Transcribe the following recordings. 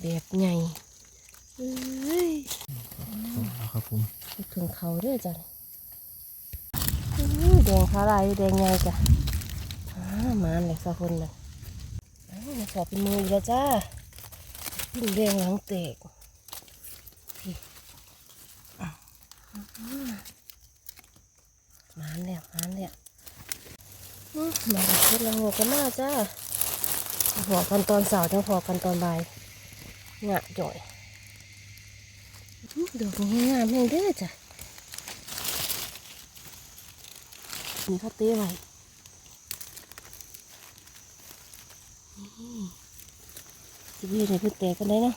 แบบใหญ่เอ้ยเอาครับผมคิดถึงเขาเด้วยจ้ะอื้อแดงขาลายแดงใหญ่จ้ะอ้ามาเลยสักคนเลยอ้าวมาสอบเป็นมืออีกแล้วจ้าปิ้งแดงหลังเตกพี่อ้าวมาแล้วมาแล้วอื้อมาเช็ดละงกกันมาจ้าหัวกันตอนเสาร์ทั้งพอกันตอนบ่าย งะจ่อยอื้อดอกนี้งามแห่งเด้อจ้ะนี่เขาเต้ไว้นี่สิบเอ็ดในพื้นแตกกันได้เนาะ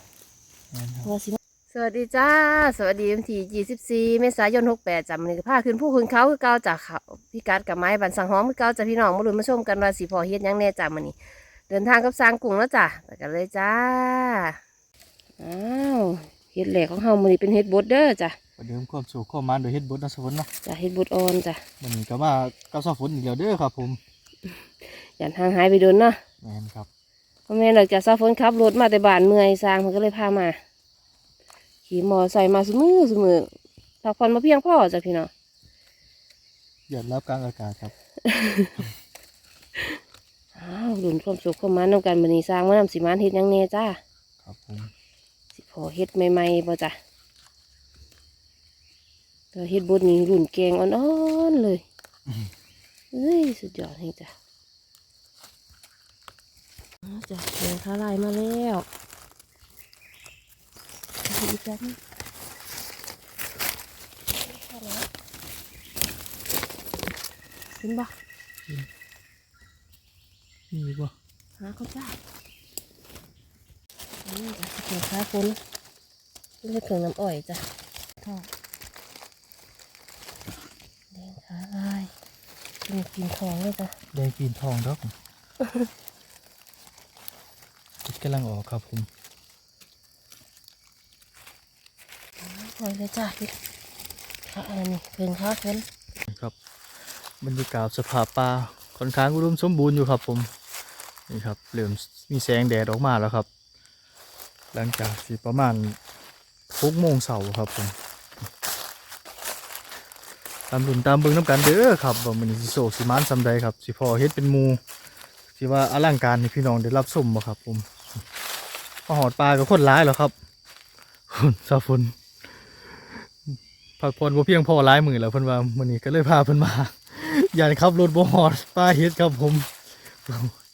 แม่นครับว่าสิสวัสดีจ้า สวัสดีวันที่24เมษายน 68จำเลยก็พาขึ้นผู้ขึ้นเขาคือเก่าจากเขาพี่กัดกับไม้บันสังหอมคือเก่าจากพี่น้องมาลุ้นมาชมกันว่าสิพอเฮ็ดหยังแน่จ้ามื้อนี้เดินทางกับสร้างกรุงแล้วจ้ะไปกันเลยจ้า อ้าวเฮ็ดแหลกของเฮามื้อนี้เป็นเฮ็ดบดเด้อจ้ะประเดิมความสุขความมันโดยเฮ็ดบดนะสฝนเนาะจ้ะเฮ็ดบดอ่อนจ้ะวันนี้ก็มากับสฝนอีกแล้วเด้อครับ ผมอย่าห่างหายไปโดนเนาะแม่นครับพ่อแม่หลังจากซาฝนขับรถมาแต่บ้านเมื่อยสร้างมันก็เลยพามา ขี่มอใส่มาสมือสมือพักผ่อนมาเพียงพอจ้ะพี่น้องหยอดรับกลางอากาศครับอ้าวหลุนความสุขความมันนำกันบันนี้สร้างมานำสิมานเฮ็ดหยังแน่จ้าครับผมสิ พอเฮ็ดใหม่ๆบ่จ้ะแต่เฮ็ดบดนี้รุ่นแกงอ่อนๆเลยเอ้ยสุดยอดเลยจ้ะอ้าวจ้ะแกงข้าวลายมาแล้วอีกจ้ะนี่เห็นบ่นี่บ่หาเขาจ้า อันนี้จ้ะเกี่ยวขาคนเลือดเครื่องน้ำอ้อยจ้ะทอดแดงขาลายกินกินทองเลยจ้ะแดงปีนทองดอกคิดกำลังออกครับผมปล่อยเลยจ้ะพี่ขาอะไรนี่เพิ่งขาคนครับบรรยากาศสภาพป่าค่อนข้างอุดมสมบูรณ์อยู่ครับผมนี่ครับเริ่มมีแสงแดดออกมาแล้วครับ หลังจากสิประมาณหกโมงเสาร์ครับผมตามรุ่นตามเบิ่งน้ำกันเด้อครับว่ามันสิโศกสิมานสำใดครับสิพอเฮ็ดเป็นมูสิว่าอลังการให้พี่น้องได้รับชมบ่ครับ ผมมาหอดปลากับคนร้ายแล้วครับซาฟุนพักผ่อนบ่เพียงพอหลายมือแล้วเพิ่นว่ามื้อนี้ก็เลยพาเพิ่นมาอย่าขับรถบ่ฮอดปลาเฮ็ดครับผม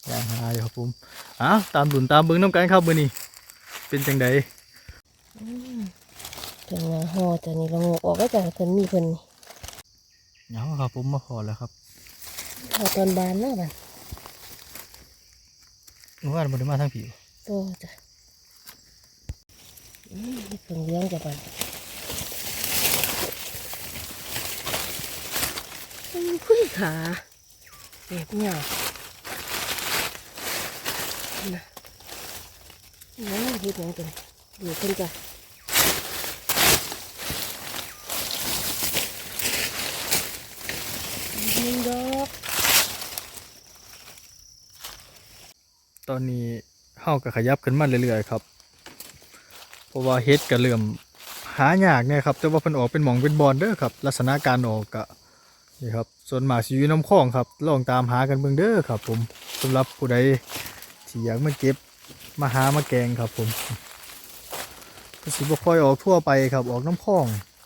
ย่างหาอยู่ครับผมอ้าวตามรุ่นตามเบิ่งน้ำกันครับมื้อนี้ เป็นจังไดถึงว่าห่อจ้ะนี่ละโงกออกก็จ้ะเพิ่นมีเพิ่นนี่เหงาครับผมมาพอแล้วครับห่อตอนบานเนาะบัดเมื่อวานบ่ได้มาทางผีโตจ้ะอืมนี่เพิ่งเลี้ยงจ้ะบัดอุ้ยขาแบบเหงานะ นี่เฮ็ดยังกันดูเพิ่นจ้ะอีกหนึ่งดอกตอนนี้เฮาก็ขยับขึ้นมาเรื่อยๆครับ เพราะว่าเฮ็ดก็เริ่มหายากเนี่ยครับแต่ว่าเพิ่นออกเป็นหมองเป็นบอนเด้อครับ ลักษณะการออกก็นี่ครับ ส่วนมากสิอยู่น้ำคลองครับลองตามหากันเบิ่งเด้อครับ ผมสำหรับผู้ใดที่อยากมาเก็บ มาหามาแกงครับผมก็สิบ่ค่อยออกทั่วไปครับ ออกน้ำคลอง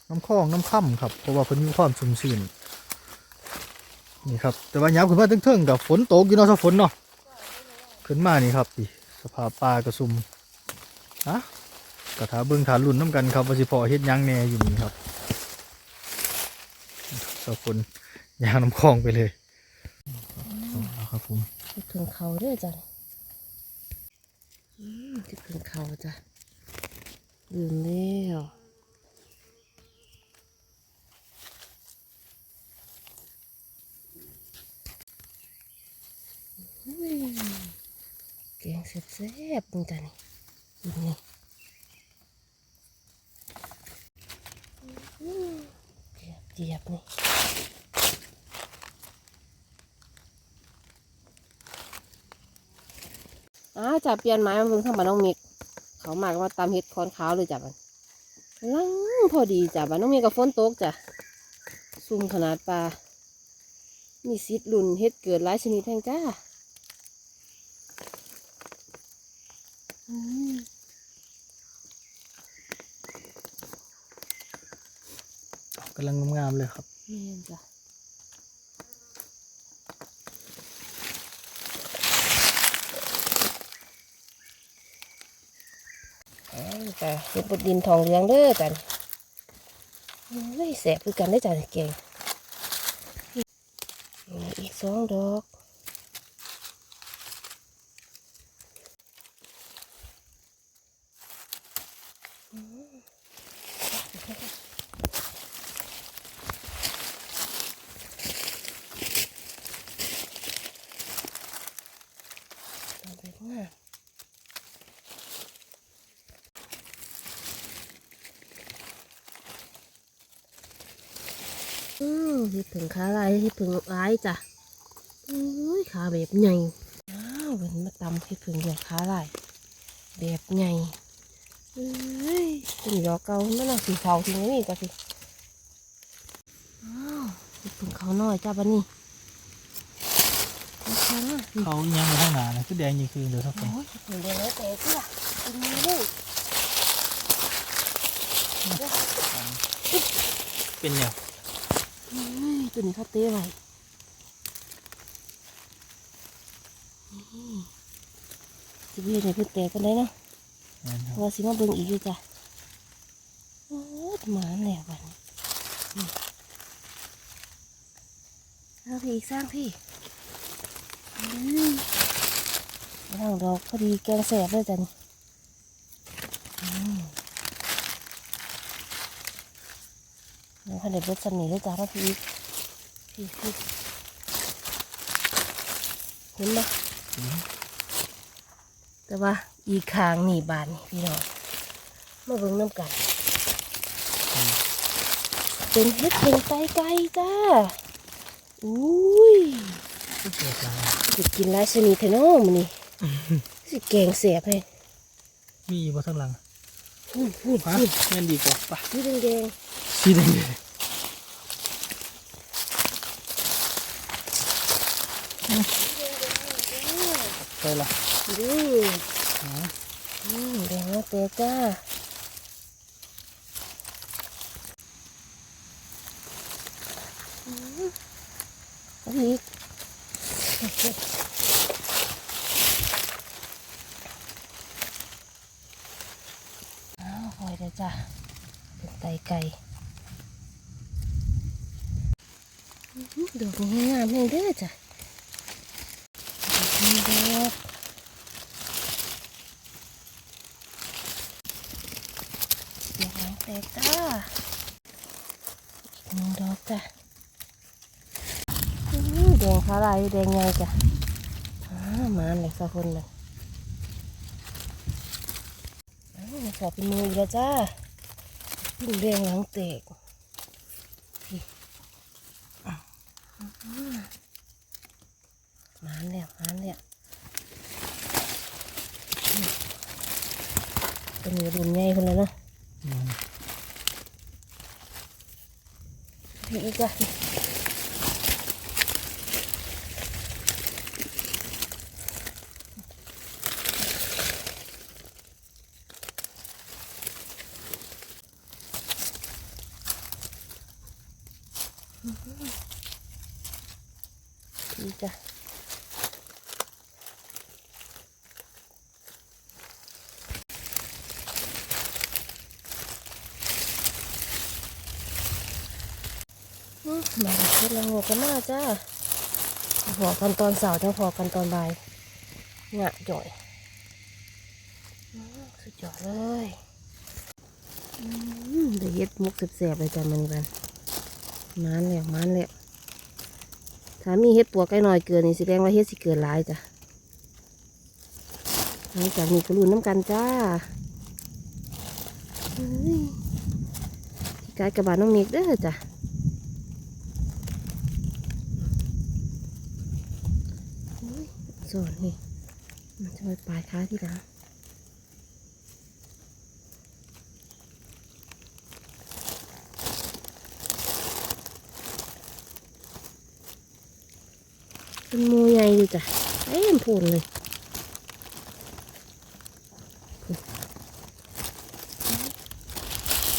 น้ำคลองน้ำค่ำครับ เพราะว่าเพิ่นมีความชุ่มชื้นนี่ครับ แต่ว่าย้ำขึ้นมาเทิงๆกับฝนตกอยู่เนาะถ้าฝนเนาะขึ้นมานี่ครับดิสภาพป่ากระซุมนะกระถาเบิ้งฐานรุ่นน้ำกันครับว่าสิพอเฮ็ดหยังแหน่อยู่นี่ครับสาวคนยางน้ำคลองไปเลยเอาครับผมคิดถึงเขาด้วยจ้ะ อืมคิดถึงเขาจ้ะลืมแล้วอุ้ยแกงแซ่บๆมึงจ้ะนี่นนี่เจียบเจียบนี่ อ้าวจับเปลี่ยนไม้มาเบิ่งข้างบ้านน้องมิก เขามากว่าตำเห็ดคอนขาวเลยจ้ะมันลังพอดีจ้ะบ้านน้องเมียกับฝนตกจ้ะซุ่มขนาดปลามีซิดลุ่นเห็ดเกิดหลายชนิดแห่งจ้าอืมกำลังงามๆเลยครับแม่นจ้ะเอา จ้ะเห็ดบดดินทองเหลืองเด้อกันเฮ้ยแสบคือกันได้จ้ะเก่งอีกสองดอกดอกเล็กมาก อืมเห็ดผึ่งขาลายเห็ดผึ่งร้ายจ้ะอุ้ยขาแบบใหญ่อ้าวเห็นมาตำเห็ดผึ่งแบบขาลายแบบใหญ่เอ้ยเป็นดอกเก่านั่นน่ะสีขาวทีนี้ก็สิอ้าวเห็ดผึ่งเขาน้อยจ้าบันนี้นะคะนี่เขายังมาข้างหน้านะคือแดงยี่คือเดี๋ยวครับผมโอ้ยเห็นเดี๋ยวแล้วแต่เสื้อเป็นไงลูกเป็นเนี่ยเฮ้ย ตัวนี้เขาเต้ไว้นี่สิบเอ็ดเนี่ยเพิ่งแตกกันได้เนาะนั่นครับว่าสิมาเบิ่งอีกอยู่จ้ะโอ้ยหมาแหลกวันนี้สร้างพี่อีกสร้างพี่อืมร่างดอกพอดีแกงแสบเลยจ้ะนี่อืมยัง พันเด็ดเบิดสนิทเลยจ้ะนะพี่พี่พี่เห็นไหมแต่ว่าอีกคางนี่บานนี่พี่น้องมาเบิ่งน้ำกัน เป็นเห็ดเพ็งไตไก่จ้าอุ้ยคือเกิดลายจะกินหลายชนิดแท้เนาะมันนี่สิแกงเสียบให้มีบ่ทั้งหลังหุ่นหุ่นฮะหุ่นแม่นดีกว่าปะสีแดงแดงสีแดงเลย ๆ ไป ล่ะดูแดงแล้วเตะจ้าอืมเอาอีกอ้าวหอยเด้อจ้ะเป็นไตไก่ดอกนี้งามเลยเด้อจ้ะดอกนี้ดอกเสียงหางแตกจ้าอีกหนึ่งดอกจ้ะอื้อแดงขาลายแดงใหญ่จ้ะอ้ามาเลยสักคนเลยอ้าวขอเป็นมืออีกแล้วจ้าดูแดงหลังเตกพี่อื้อมานแล้วมานแล้วอืมเป็นมือรุนใหญ่คนแล้วเนาะอืมพี่อีกจ้ะ มาเช็ดละงกกันมาจ้าพอกันตอนเสาร์จังพอกันตอนบ่ายงะจ่อยสุดยอดเลยอืมเดี๋ยวเย็ดมุกแสบๆเลยจ้ะมันกันมานแล้วมานแล้วถ้ามีเห็ดปวกไก่หน่อยเกินนี่แสดงว่าเห็ดสิเกินหลายจ้ะหลังจากนี้ก็รุ่นน้ำกันจ้าที่กายกระบาดน้องเมกเด้อจ้ะ สอนนี่มันจะไปปลายค้าที่หลังเป็นมูใหญ่ดีจ้ะเอ้มพูนเลย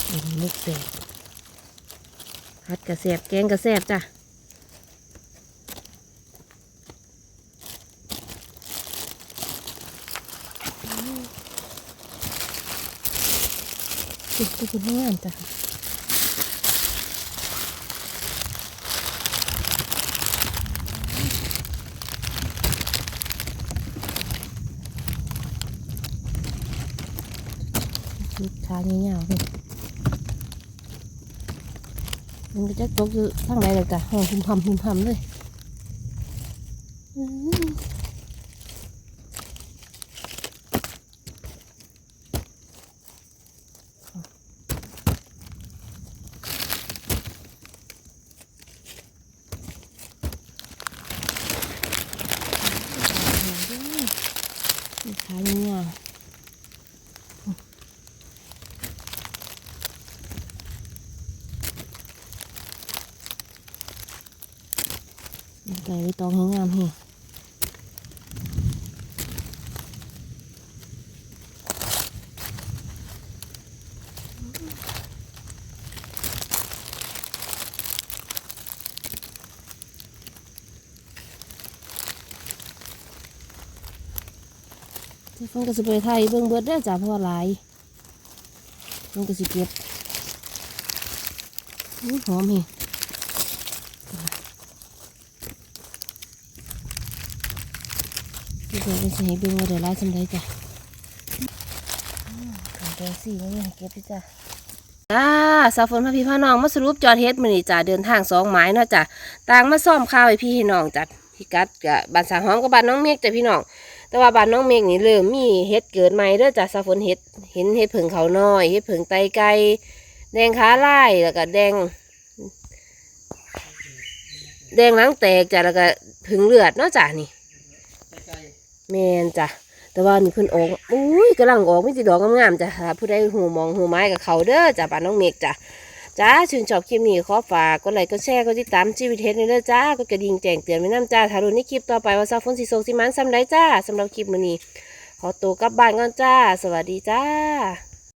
เป็นมุกแดงพัดกระแสบแกงกระแสบจ้ะ อืมตัวคุณงามจ้ะชุดขาเงี้ยาวๆเลยมันก็จะตกอยู่ทางไหนเลยจ้ะห้องหุ่มพำหุ่มพำเลยอื้อ ขาเงี้ยไก่ตองให้งามเฮ เพิ่นก็สิไปไทยเบิ่งเบิดเด้อจ้ะเพราะว่าหลายเพิ่นก็สิเก็บอื้หอมเฮเดี๋ยวจะให้เบิ่งว่าได้หลายสำใดจ้ะอืมขาแดงสี่ไม่เก็บจ้ะจ้าสาวฝนพาพี่พาน้องมาสรุปจอดเฮ็ดมือนี้จ้ะเดินทางสองไม้เนาะจ้ะต่างมาซ่อมข้าวให้พี่ให้น้องจ้ะพี่กัดกับบ้านสาหอมกับบ้านน้องเมฆจ้ะพี่น้อง แต่ว่าบ้านน้องเมฆนี่เริ่มมีเห็ดเกิดใหม่เด้อจ้ะสาฝนเห็ดเห็นเห็ดผึ่งเขาน้อยเห็ดผึ่งไตไก่แดงขาไลายแล้วก็แดง แดงหลังแตกจ้ะแล้วก็ผึ่งเลือดเนาะจ้ะนี่แมนจ้ะแต่ว่านี่เพิ่นออกอุ้ยกำลังออกไม่ติดดอกงามๆจ้ะผู้ใดหูมองหูไม้กับเขาเด้อจ้ะบ้านน้องเมฆจ้ะ จ้าชื่นชอบคลิปนี้ขอฝากกดไลค์กดแชร์กดติดตามชีวิตเฮ็ดนี่เด้อจ้ากดกระดิ่งแจ้งเตือนไว้น้ำจ้าถ้ารู้ในคลิปต่อไปว่าซาฝนสีโซกสิมันซ้ำได้จ้าสำหรับคลิปมื้อนี้ขอตัวกลับบ้านก่อนจ้า สวัสดีจ้า